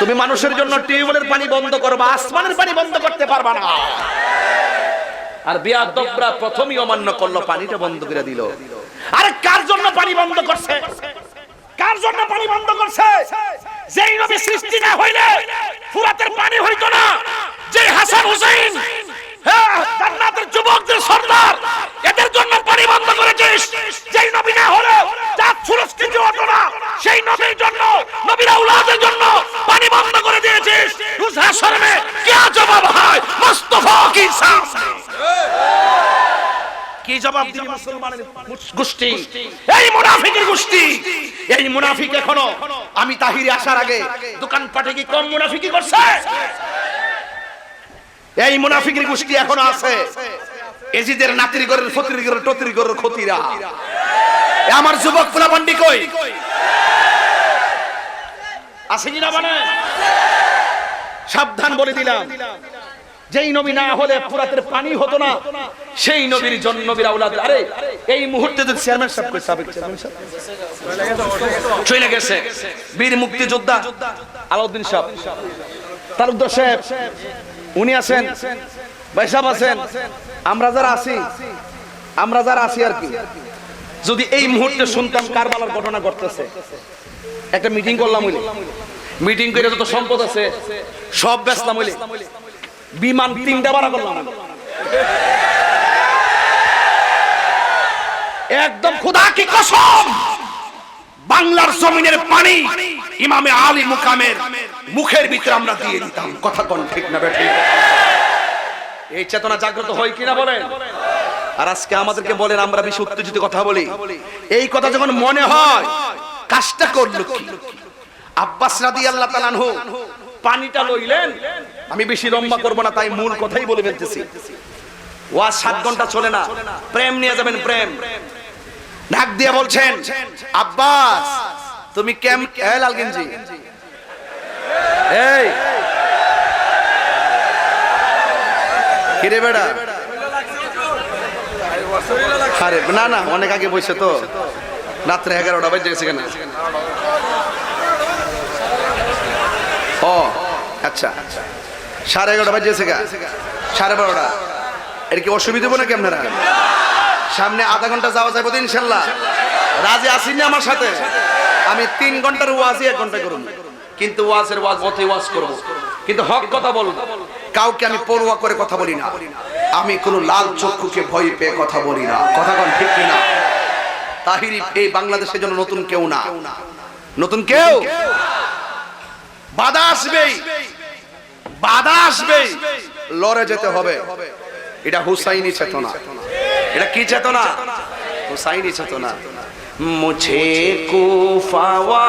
তুমি মানুষের জন্য টিউবওয়েলের পানি বন্ধ করবা আসমানের পানি বন্ধ করতে পারবা না। আর বিয়াদবরা প্রথমই অমান্য করল পানিটা বন্ধ করে দিল। আরে কার জন্য পানি বন্ধ করছে? কার জন্য পানি বন্ধ করছে? যেই নবী সৃষ্টি না হইলে ফুরাতের পানি হইতো না। যে হাসান হুসাইন হ্যাঁ, জান্নাতের যুবকদের সর্দার এদের জন্য পানি বন্ধ করেছিস। যেই নবী না হলে চাঁদ সুরজ কিছু হতো না। সেই নবীর জন্য, নবীর আউলাদের জন্য পানি বন্ধ করে দিয়েছিস। রুজ হাসরে কি জবাব হয়? মুস্তাফা কি কি জবাব দিবি মুসলমানের গোষ্ঠী? এই মুনাফিকের গোষ্ঠী। এই মুনাফিক এখনও, আমি তাহিরে আসার আগে দোকান পাটে কি কম মুনাফিকি করছে? এই মুনাফিকের গোষ্ঠী এখনও আছে। এজিদের নাতির ঘরের, ফতির ঘরের, টতির ঘরের ক্ষতিরা। আমার যুবক ফুলাবান্ডি কই? আছে কিনা মানে? সাবধান বলে দিলাম। যেই নবী না হলে ফুরাতের পানি হতো না, সেই নবীর জন্য নবীর আউলাদ আরে, এই মুহূর্তে যদি চেয়ারম্যান সাহেব কই? সাবেক চেয়ারম্যান সাহেব। চলে গেছে। বীর মুক্তিযোদ্ধা আলাউদ্দিন সাহেব। তালুকদার সাহেব, উনি আছেন। ভাই সাহেব আছেন। আমরা যারা আছি, আমরা যারা আছি আর কি। যদি এই মুহূর্তে শুনতাম কারবালার ঘটনা ঘটতেছে। একটা মিটিং করলাম হইলে। মিটিং করে যত সম্পদ আছে, সব বেচলাম হইলে। বিমান তিনটা ভাড়া করলাম। একদম খুদা কি কসম! বাংলার জমিনের পানি ইমামে আলী মুকামের মুখের ভিতরে আমরা দিয়ে দিতাম। কথা কোন ঠিক না বেঠে এই চেতনা জাগ্রত হয় কিনা বলেন? আর আজকে আমাদেরকে বলেন আমরা বেশি উত্তেজিত কথা বলি। এই কথা যখন মনে হয় কাজটা করল কি? আব্বাস রাদি আল্লাহ তালানহু পানিটা লইলেন। আমি বেশি লম্বা করব না তাই মূল কথাই বলে ফেলতেছি। ওয়া সাত ঘণ্টা চলে না প্রেম নিয়ে যাবেন প্রেম ঢাক দিয়ে বলছেন আব্বাস তুমি কেম এ লালগিঞ্জি এই। কিরে বেড়া? আরে, না না, অনেক আগে বসে তো। রাত্রে এগারোটা বাজে গেছে কেন? ও আচ্ছা। সাড়ে এগারোটা বাজেছে গা। সাড়ে বারোটা। এর কি অসুবিধা হব নাকি আপনারা? সামনে আধা ঘণ্টা যাওয়া যাবে তো ইনশাল্লাহ। রাজি আসিনি আমার সাথে? আমি তিন ঘণ্টার ওয়াজই এক ঘণ্টা করুন কিন্তু ওয়াজের ওয়াজ পথে ওয়াজ করব। কিন্তু হক কথা বলব কাউকে আমি পড়ুয়া করে কথা বলি না। আমি কোনো লাল চক্ষুকে ভয় পেয়ে কথা বলি না। কথা কোন ঠিক কিনা? তাহিরি এই বাংলাদেশের জন্য নতুন কেউ না। নতুন কেউ? বাধা আসবেই। বাধা আসবেই। লড়ে যেতে হবে। এটা হুসাইনি চেতনা। এটা কি চেতনা? হুসাইনি চেতনা। মুঝে কুফাওয়ালো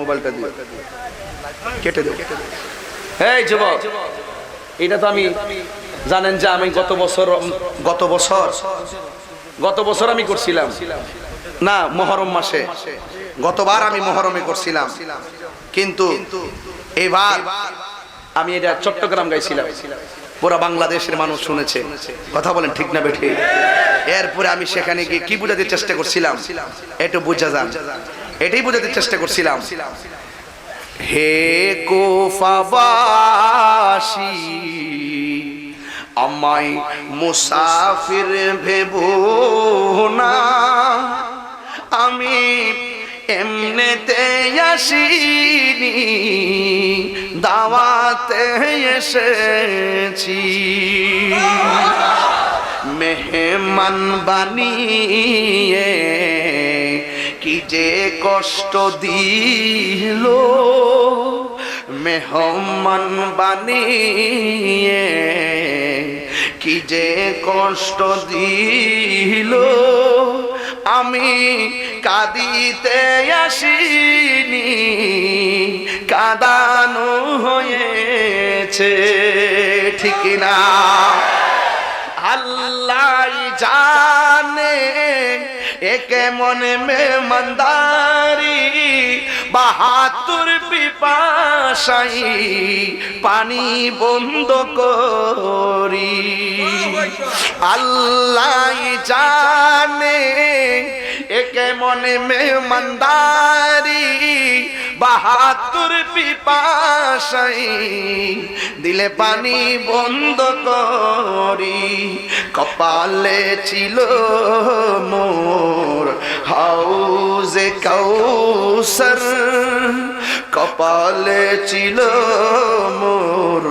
মোবাইলটা দিয়ে। কেটে দেবো। এই যুবক এটা তো আমি জানেন যে আমি গত বছর গত বছর? গত বছর আমি করছিলাম। না মহরম মাসে। গতবার আমি মহরমে করছিলাম। কিন্তু এবার আমি এটা চট্টগ্রাম গাইছিলাম। পুরো বাংলাদেশের মানুষ শুনেছে। কথা বলেন ঠিক না বেঠে। এরপরে আমি সেখানে গিয়ে কি বোঝাতে চেষ্টা করছিলাম? একটু বুঝা যান। এটাই বোঝাতে চেষ্টা করছিলাম। হে কোফাবাসী আমায় মুসাফির ভেব না। আমি এমনিতে আসিনি দাওয়াতে এসেছি। মেহমান বানিয়ে কি যে কষ্ট দিল মেহমান বানিয়ে, কি যে কষ্ট দিল। আমি কাঁদিতে আসিনি, কাদানো হয়েছে ঠিক না। আল্লাহ জানে একে মনে মেহমানদারি বাহাতুর পিপাসাই পানি বন্ধ করি। আল্লাহ জানে একে মনে মেহমানদারি বাহাতুর পিপাসাই দিলে পানি বন্ধ করি। কপালে ছিল মোর হাউজে কৌসর কপালে ছিল মোর,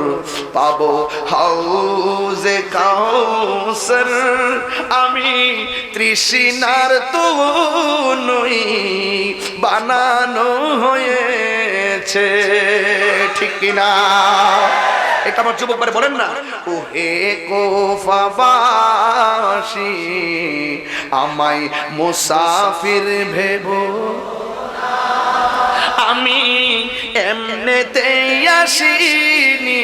পাবো হাউজে কাউসর। আমি তৃষ্ণার তো নই বানানো হয়েছে, ঠিক না এটা আমার যুবক বারে বলেন না। ও হে কোফাবাসী, আমায় মুসাফির ভেবো আমি এমনিতে আসিনি,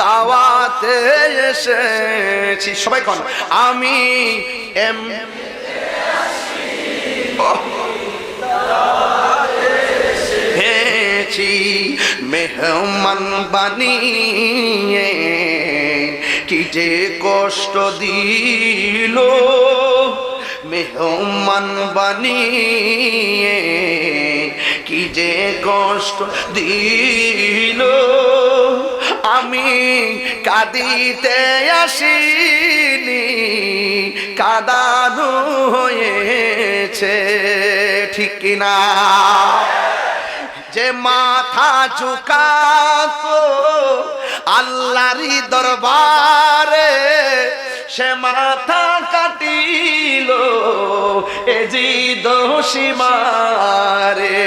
দাওয়াতে এসেছি। সবাই কন, আমি এম হেছি মেহমান বানিয়ে। কি যে কষ্ট দিল মেহমান বানিয়ে। কি যে কষ্ট দিল। আমি কাঁদিতে আসিনি, কাদানো হয়েছে, ঠিক না যে মাথা ঝুকাতো আল্লাহরি দরবারে, সে মাথা কাটিল এ জি দোষী মারে।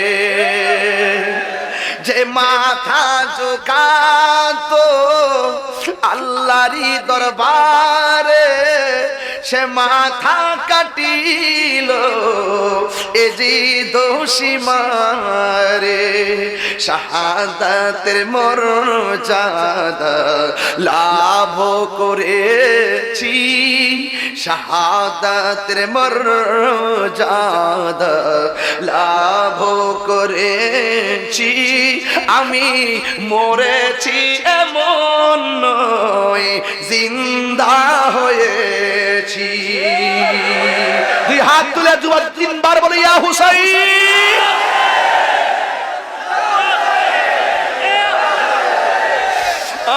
যে মাথা ঝুকাতো আল্লাহরি দরবারে সে মাথা কাটিল, এ যে দোষী মারে। শাহাদাতের মরণ চাঁদা লাভ করেছি। শাহাদাতের মর্যাদা লাভ করেছি। আমি মরেছি এমন নয় জিন্দা হয়েছি। হাত তুলে দুবার, তিনবার বলে, ইয়া হুসাই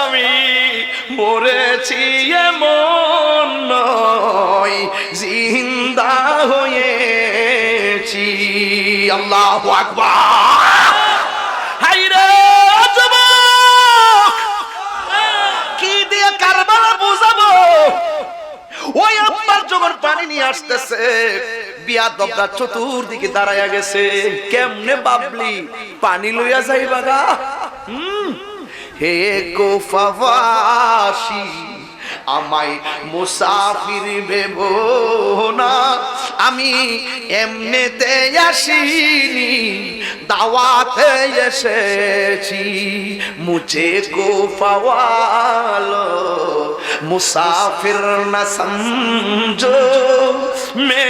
আমি মরেছি এমন নয় জিন্দা হয়েছি। আল্লাহ আকবার হাইরে যুবক কি দিয়ে কারবালা বুঝাবো ওই আব্বার যখন পানি নিয়ে আসতেছে। বিয়া দবরা চতুর্দিকে দাঁড়াইয়া গেছে। কেমনে বাবলি? পানি লইয়া যাইবা গা। হুম। হে গোফাবাসী, আমায় মুসাফির ভেব না। আমি এমনিতে আসিনি, দাওয়াতে এসেছি মুছে কো পাওয়ালো মুসাফির না সমঝো মে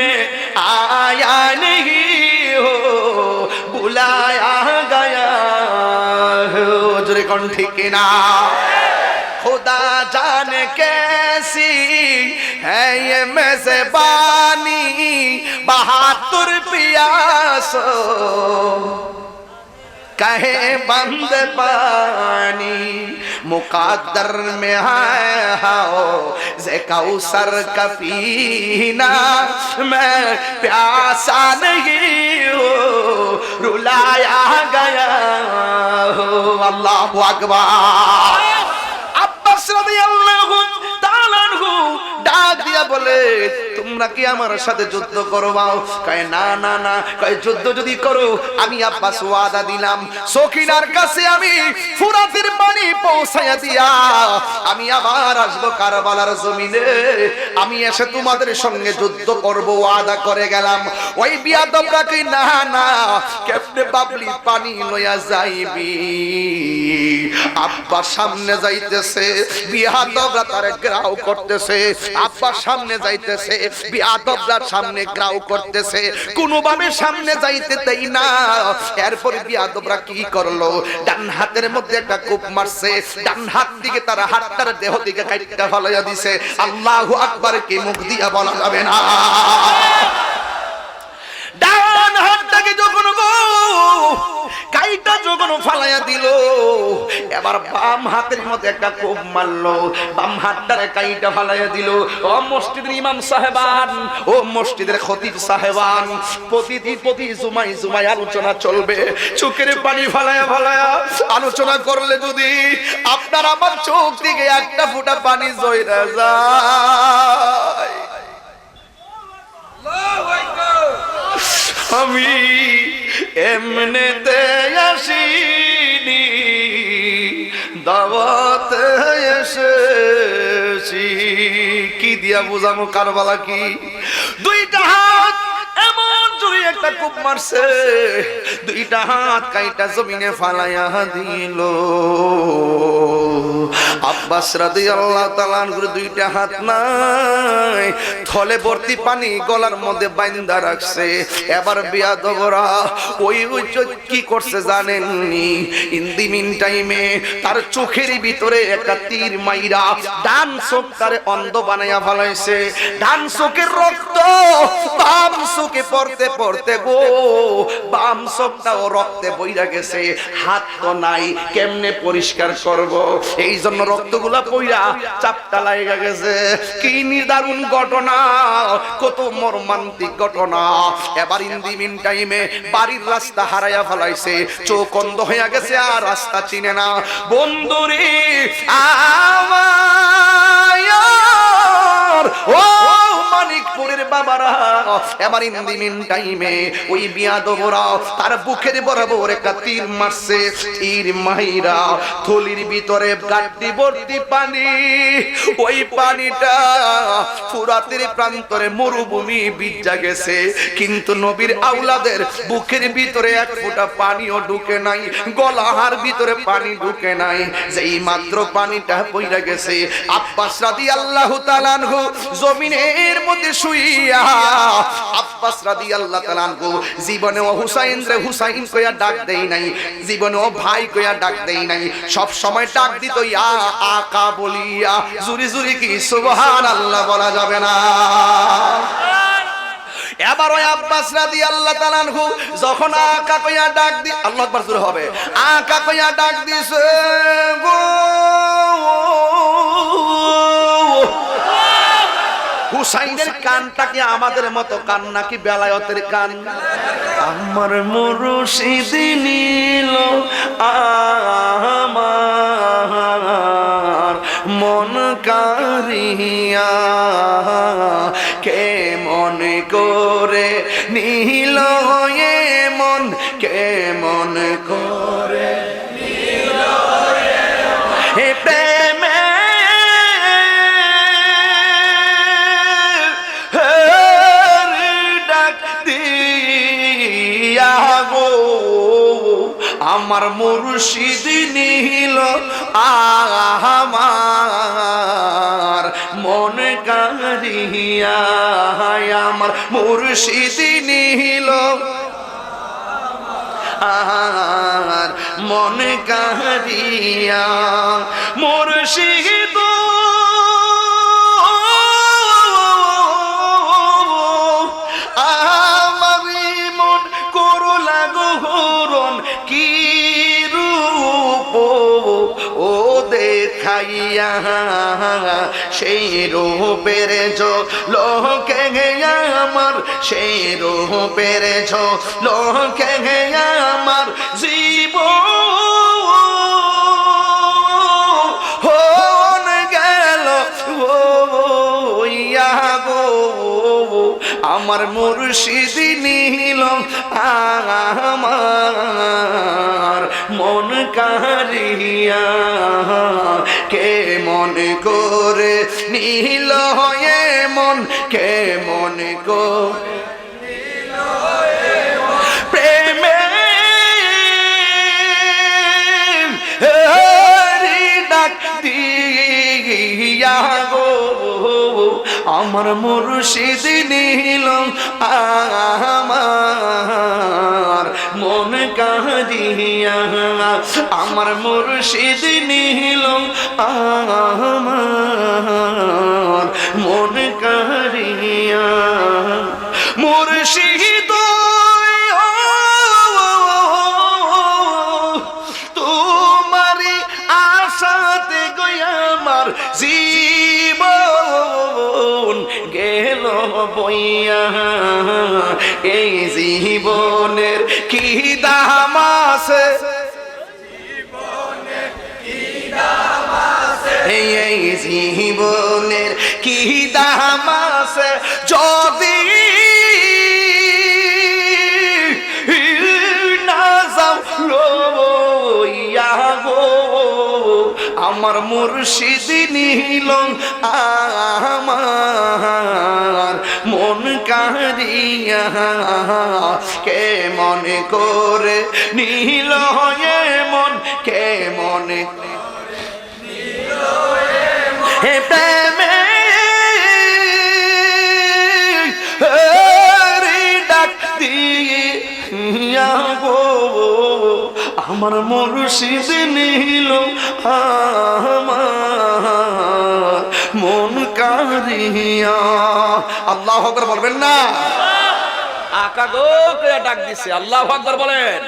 আয়া নেহি হো, বুলায়া গয়া হো। জোরে কোন। ঠিক না খোদা জানে কেসি है ये मेजबानी बहादुर पियासो। कहे बंद पानी मुकादर में है हाओ, जे कौसर का पीना। मैं प्यासा नहीं हो, रुलाया गया हो। अल्लाह अकबर। अब्बास रज़ी अल्लाह ডাক দিয়া বলে তোমরা নাকি আমার সাথে যুদ্ধ করবাও? কয়, না না না। কয়, যুদ্ধ যদি করো, আমি আব্বাস ওয়াদা দিলাম। সকিনার কাছে আমি ফুরাতের পানি পৌঁছাইয়া দিয়া, আমি আবার আসব কারবালার জমিনে। আমি এসে তোমাদের সঙ্গে যুদ্ধ করব, ওয়াদা করে গেলাম। ওই বিয়াদবরা কি না না, কেমনে বাবলি পানি লইয়া যাইবি? আব্বা সামনে যাইতেছে, বিয়াদবরা তারে গ্রাও করতেছে। আব্বা সামনে যাইতেছে বিয়াদবরা সামনে গ্রাও করতেছে, কোনোভাবে সামনে যাইতে দেই না। এরপর বিয়াদবরা কি করল? ডান হাতের মধ্যে একটা কূপ মারছে, ডান হাত দিকে তারা হাতটার দেহ দিকে কাইটটা ফলাইয়া দিছে। আল্লাহু আকবার, কি মুখ দিয়া বলা যাবে না। ডান হাতটাকে যখন গো কাইটা যখন ফালাইয়া দিল। এবার বাম হাতের মধ্যে একটা কোপ মারলো। বাম হাতটারে কাইটা ফালাইয়া দিল। ও মসজিদের ইমাম সাহেবান, ও মসজিদের খতিব সাহেবান, প্রতিদিন প্রতি জুমাই জুমাই আলোচনা চলবে। চোখের পানি ফালায়া ফালায়া আলোচনা করলে যদি আপনার আমার চোখ থেকে একটা ফুটা পানি জয়রা যায়। আমি এমনিতে আসিনি, দাওয়াতে এসেছি। কি দিয়া বুঝামো কারবালা কি? দুইটা হাত এমন জোরে একটা কূপ মারছে, দুইটা হাত কাইটা জমিনে ফালাইয়া দিল। আব্বাস রাদিয়াল্লাহু তাআলা আনহুর দুইটা হাত নাই। থলে ভর্তি পানি গলার মধ্যে বাইন্দা রাখছে। এবার বিয়াদবরা ওই ওই কি করছে জানেননি ইন দি মিন টাইমে তার চোখের ভিতরে একটা তীর মাইরা ডান চোখ তারে অন্ধ বানাইয়া ফেলাইছে। ডান চোখের রক্ত বাম চোখে পড়তে পড়তে গো, বাম চোখটাও রক্তে বইরা গেছে। হাত তো নাই, কেমনে পরিষ্কার করব? এই জন্য রক্তগুলা পইরা চাপটা লাগা গেছে। কি নিদারুণ ঘটনা, কত মর্মান্তিক ঘটনা। এবার ইন্দি মিন টাইমে বাড়ির রাস্তা হারাইয়া ফেলাইছে। চোখ অন্ধ হইয়া গেছে আর রাস্তা চিনে না। বন্ধুরে আমার ও মানিকপুরের বাবারা এবার ইন্দি মিন টাইমে ওই তার বুকের বরাবর একটা তীর মারছে। তীর মাইরা থলির ভিতরে গাড্ডি ভর্তি পানি। ওই পানিটা প্রান্তরে মরুভূমি বিজ্জা গেছে। কিন্তু নবীর আউলাদের বুকের ভিতরে এক ফোঁটা পানিও ঢুকে নাই। গলাহার ভিতরে পানি ঢুকে নাই। যেই মাত্র পানিটা পইরা গেছে, আব্বাস রাদিয়াল্লাহু তাআলা আনহু জমিনের মধ্যে শুইয়া আব্বাস রাদিয়াল্লাহু তাআলা আনহু জীবনে ও হুসাইন রে হুসাইন কইয়া ডাক দেই নাই জীবনে ও ভাই কইয়া ডাক দেই নাই। সব সময় ডাক দিত, ইয়া আকা বলিয়া জুরি জুরি কি, সুবহানাল্লাহ বলা যাবে না। এবার ওই আব্বাস রাদি আল্লাহ তালানহু যখন আকা কইয়া ডাক দি, আল্লাহ আকবার জোরে হবে, আকা কইয়া ডাক দিছে, গো হুসাইনের কানটাকে আমাদের মতো? কান নাকি বেলায়তের কান? আমার মুরশিদি নীল আমার মন কারিয়া কে মনে করে নীল আমার মুর্শিদ নীল আমার মন কারিয়া আমার মুর্শিদ নিহিল আর মন কারিয়া মুর্শিদ দেখাইয়া সেই রূপের জো লোকে আমার, সেই রূপের জো লোকে আমার জীব হন গেল ইয়া গো, আমার মুর্শিদ নীল আমার মন কারিয়া কে মন করে? নীল হয়ে মন কে মন করে? প্রেমে ডাক দিয়া গো। আমার মুর্শিদ নীল আমার মন কাহিয়া আমার মুর্শিদ নীল আমার মন কাহিয়া মুর্শিদ তোমারি গেল বইয়া। এই জীবনের কি দাম আছে? জীবনের কি দাম আছে? যদি আমার মুর্শিদ নীল আমার মন কারিয়া কে মনে করে নীল আমার মুর্শিদ নীল আমার মন কারিয়া আল্লাহ আকবার বলবেন না। আকা গো ডাক দিছে। আল্লাহ বলেন।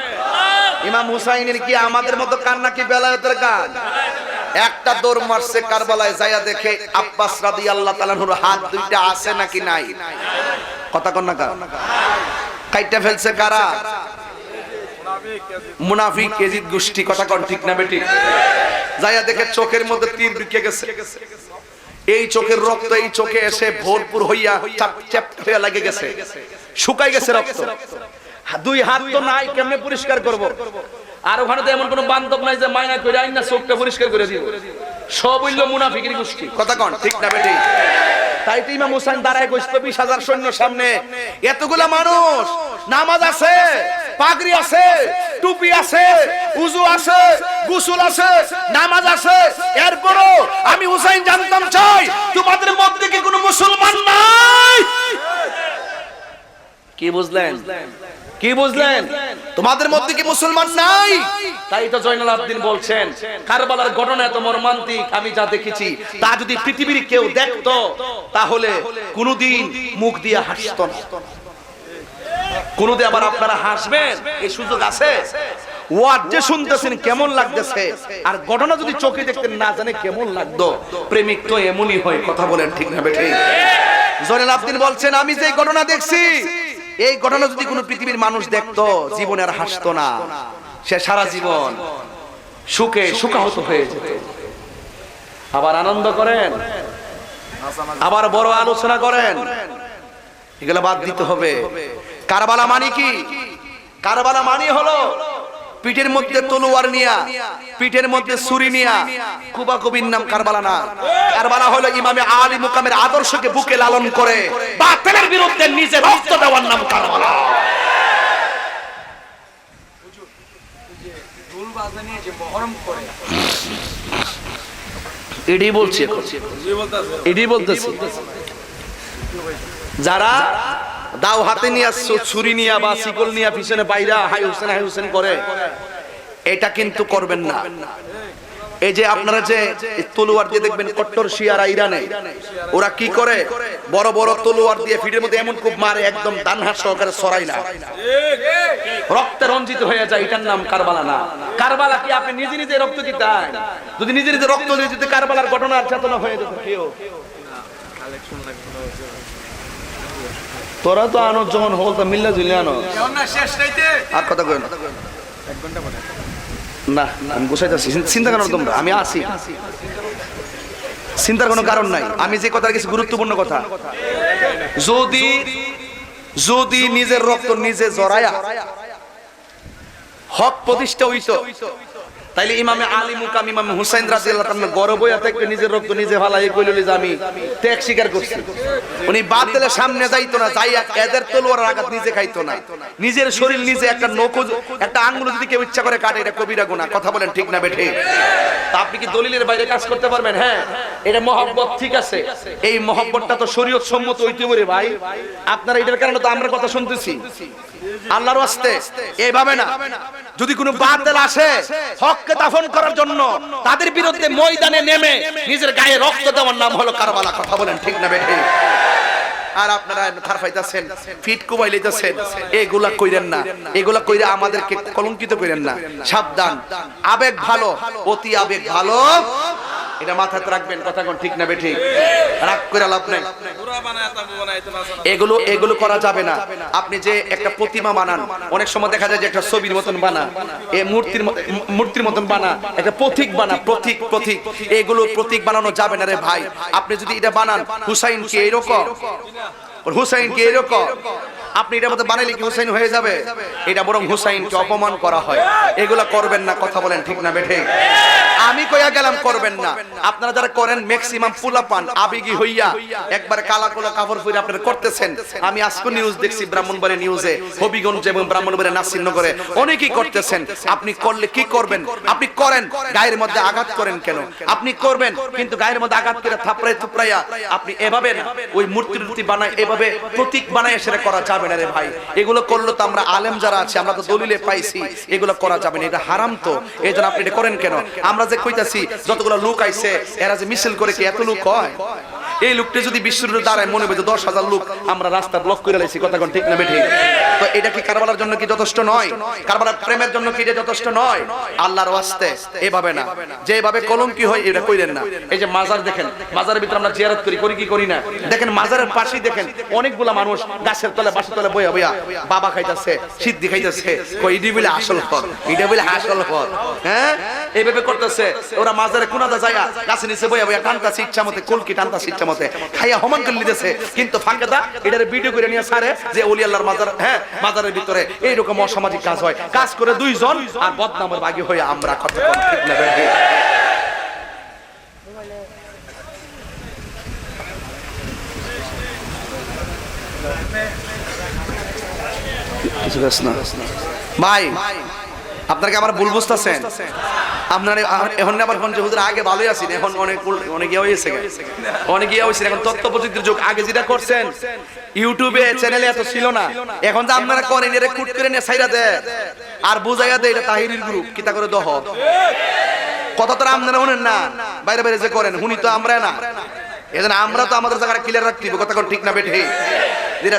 ইমাম হুসাইনের কি আমাদের মতো কান্না কি বেলায়েতের একটা দৌড় মারছে কারবালায় যাইয়া দেখে আব্বাস রাদি আল্লাহ তালানুর হাত দুইটা আছে নাকি নাই? কথা কন না কার কাইটা ফেলছে কারা? মুনাফিক কেজিদ গোষ্ঠী, কথা কন ঠিক না বেটি যাইয়া দেখে চোখের মধ্যে তীর ঢুকে গেছে। এই চোখের রক্ত, এই চোখে এসে ভরপুর হইয়া হইয়া লাগে গেছে। শুকাই গেছে রক্ত। দুই হাত তো নাই, কেমনে পরিষ্কার করব? আর ওখানে তো এমন কোনো বান্ধব নাই যে মাইনা করে আইন না, চোখটা পরিষ্কার করে দিব। সব হইল মুনাফিকের গোষ্ঠী। কথা কন ঠিক না বেটি তাই তো ইমাম হুসাইন দাঁড়ায় কইছিল বিশ হাজার সৈন্য সামনে। এতগুলা মানুষ, নামাজ আছে। পাগড়ি আছে টুপি আছে উজু আছে গুসুল আছে নামাজ আছে। এরপরও আমি হুসাইন জানতাম চাই তোমাদের মধ্যে কি কোনো মুসলমান নাই? কি বুঝলেন? কি বুঝলেন? তোমাদের মধ্যে কি মুসলমান নাই? তাই তো জয়নাল আবদিন বলছেন কারবালার ঘটনা এত মর্মান্তিক আমি যা দেখেছি তা যদি পৃথিবীর কেউ দেখতো তাহলে কোনোদিন মুখ দিয়ে হাসতো না। কোনোদিন আবার আপনারা হাসবেন? এই সুযোগ আছে? ওয়ার্ড যে শুনতেছেন কেমন লাগতেছে? আর ঘটনা যদি চোখে দেখতেন না জানে কেমন লাগতো? প্রেমিক তো এমনই হয়, কথা বলেন ঠিক না বেঠে? জয়নাল আবদিন বলছেন, আমি যে ঘটনা দেখছি, এই ঘটনা যদি কোনো পৃথিবীর মানুষ দেখতো, জীবনে আর হাসতো না। সে সারা জীবন সুখে সুখাহত হয়ে যেত। আবার আনন্দ করেন, আবার বড় আলোচনা করেন। এগুলো বাদ দিতে হবে। কারবালা মানি কি? কারবালা মানি হলো পিঠের মধ্যে তলোয়ার নিয়া, পিঠের মধ্যে ছুরি নিয়া কুবা কবির নাম কারবালা না। কারবালা হলো ইমামে আলী মুকামের আদর্শকে বুকে লালন করে। বাতিলের বিরুদ্ধে নিজে রক্ত দেওয়ার নাম কারবালা। যারা দাও হাতে নিয়ে ছুরি নিয়ে বা শিকল নিয়ে পিছনে বাইরা, হাই হোসেন হাই হোসেন করে। এটা কিন্তু করবেন না। এই যে আপনারা যে তলোয়ার দিয়ে দেখবেন কট্টর শিয়ারা ইরানে, ওরা কি করে? বড় বড় তলোয়ার দিয়ে ফিটের মধ্যে এমন খুব মারে, একদম দানহার সহকারে সরাই না। রক্তে রঞ্জিত হয়ে যায়, এটার নাম কারবালা না। কারবালা কি আপনি নিজে নিজে রক্ত দিতেন যদি নিজে নিজে রক্ত দিয়ে দিতে, কারবালার ঘটনার চেতনা হয়ে যেত, কেউ। তোরা তো আনো যেমন হল তো মিল্লা ঝুলে আনো আর কথা কই না। আমি গোসাইতেছি চিন্তা কেন তোমরা আমি আছি। চিন্তার কোনো কারণ নাই। আমি যে কথা কিছু গুরুত্বপূর্ণ কথা যদি যদি নিজের রক্ত নিজে জড়ায়া হক প্রতিষ্ঠা হইতো তাইলে ইমামে আলী মুকাম ইমাম হুসাইন রাদিয়াল্লাহু তাআলা গর্ব হইয়া থেকে নিজের রক্ত নিজে ফালাই কইল যে আমি ত্যাগ স্বীকার করছি। উনি বাদ দিলে সামনে যাইতো না, যাইয়া এদের তলোয়ার আঘাত নিজে খাইতো না। নিজের শরীর নিজে একটা নকুজ, একটা আঙ্গুল যদি কেউ ইচ্ছা করে কাটে, এটা কবিরা গুনাহ। কথা বলেন ঠিক না বেঠে? তা আপনি কি দলিলের বাইরে কাজ করতে পারবেন? হ্যাঁ এটা মহব্বত ঠিক আছে। এই মহব্বতটা তো শরীয়ত সম্মত হইতে পারে ভাই। আপনারা এটার কারণে তো আমরা কথা শুনতেছি। আল্লাহর ওয়াস্তে। এইভাবে না। যদি কোনো বাতিল আসে, হককে দাফন করার জন্য তাদের বিরুদ্ধে ময়দানে নেমে নিজের গায়ে রক্ত দেওয়ার নাম হলো কারবালা। কথা বলেন ঠিক না বেঠে? আর আপনারা থার পাইতাছেন, ফিট কুবাই লইতাছেন, এগুলা কইরেন না। এগুলা কইরা আমাদেরকে কলঙ্কিত কইরেন না। সাবধান। আবেগ ভালো, অতি আবেগ ভালো। এটা মাথাতে রাখবেন, কথা কোন ঠিক না বেঠিক? রাগ করে লাভ নাই। এগুলো এগুলো করা যাবে না। আপনি যে একটা প্রতিমা বানান, অনেক সময় দেখা যায় যে একটা ছবির মতন বানা, এ মূর্তির মূর্তির মতন বানা, একটা প্রতীক বানা, প্রতীক প্রতীক। এগুলো প্রতীক বানানো যাবে না রে ভাই। আপনি যদি এটা বানান, হুসাইন কি এরকম? হুসাইন কি এরকম? আপনি এটার মধ্যে বানাইলে কি হুসাইন হয়ে যাবে? এটা বরং হুসাইনকে অপমান করা হয়। এগুলা করবেন না, কথা বলেন ঠিক না বেঠে? আমি কইয়া গেলাম করবেন না। আপনারা যারা করেন ম্যাক্সিমাম ফুলা পান আবেগী হইয়া, একবার কালা কোলা কাপড় পরে আপনারা করতেছেন। আমি আজকে নিউজ দেখছি ব্রাহ্মণবাড়ি নিউজে হবিগঞ্জ এবং ব্রাহ্মণবাড়ি নাসিরনগরে। অনেকেই করতেছেন, আপনি করলে কি করবেন? আপনি করেন, গায়ের মধ্যে আঘাত করেন কেন? আপনি করবেন, কিন্তু গায়ের মধ্যে আঘাত করে থাপড়াই থুপড়াইয়া আপনি এভাবে না, ওই মূর্তি মূর্তি বানায় এভাবে প্রতীক বানায় সেটা করা যাবে না রে ভাই। এগুলো করলে তো আমরা আলেম যারা আছে, আমরা তো দলিলে পাইছি। এগুলো করা যাবে না, এটা হারাম তো। এই জন্য আপনি এটা করেন কেন? আমরা যে কইতাছি, যতগুলো লুক আইছে, এরা যে মিছিল করে কি এত লুক হয়? এই লোকটা যদি বিশ্বরুর দাঁড়ায়, মনে হবে দশ হাজার লোক আমরা রাস্তা ব্লক করে লাইছি। কথা ঠিক না বেঠি? তো এটা কি কারবালার জন্য কি যথেষ্ট নয়? কারবালার প্রেমের জন্য কি এটা যথেষ্ট নয়? আল্লাহর ওয়াস্তে, এভাবে না। যেভাবে কলঙ্কি হয়, এটা কইরেন না। এই যে মাজার দেখেন, মাজারের ভিতরে আমরা জিয়ারত করি করি কি করি না? দেখেন মাজারের পাশেই দেখেন, অনেকগুলা মানুষ গাছের তলে বাসের তলে বইয়া বইয়া বাবা খাইতেছে, সিদ্ধি খাইতাছে। কই ইডি বলে আসল ফল ইডি বলে আসল ফল হ্যাঁ? এইভাবে করতেছে, ওরা মাজারে কোনাদা যায়া গাছে নিচে বইয়া বইয়া টানতাছে ইচ্ছা মতে কলকি টানতাছে ইচ্ছা মতে। খাইয়া হমান করে লিতেছে কিন্তু ফাঁকেদা এটার ভিডিও করে নিয়ে সারে যে ওলি আল্লাহর মাজার হ্যাঁ মাজারের ভিতরে এইরকম অসামাজিক কাজ হয়। কাজ করে দুইজন আর বদনামের বাগি হয়ে আমরা কথা ঠিক ভাই। আপনাকে আমার ভুল বুঝতেছেন? আপনার এখন আবার আগে ভালোই আছেন, এখন অনেক অনেক ইয়ে হয়েছে অনেক ইয়ে হয়েছে, এখন তথ্য প্রযুক্তির যুগ। আগে যেটা করছেন ইউটিউবে চ্যানেলে এত ছিল না। এখন যে আপনারা করেন, এর কুট করে সাইরা দে আর বুঝাইয়া দে এটা তাহিরির গ্রুপ কিতা করে দহ? কথা তো আপনারা শুনেন না। বাইরে বাইরে যে করেন হুনি তো আমরা না। এজন্য আমরা তো আমাদের জায়গাটা ক্লিয়ার রাখতে কথা ঠিক না বেঠে। যেটা